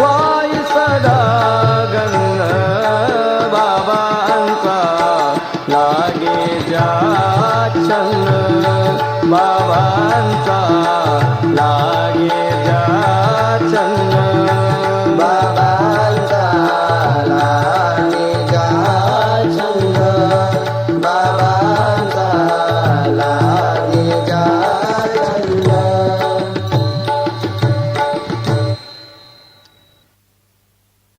वाई सदा गंग बाबांचा लागे जा छंद बाबांचा लागे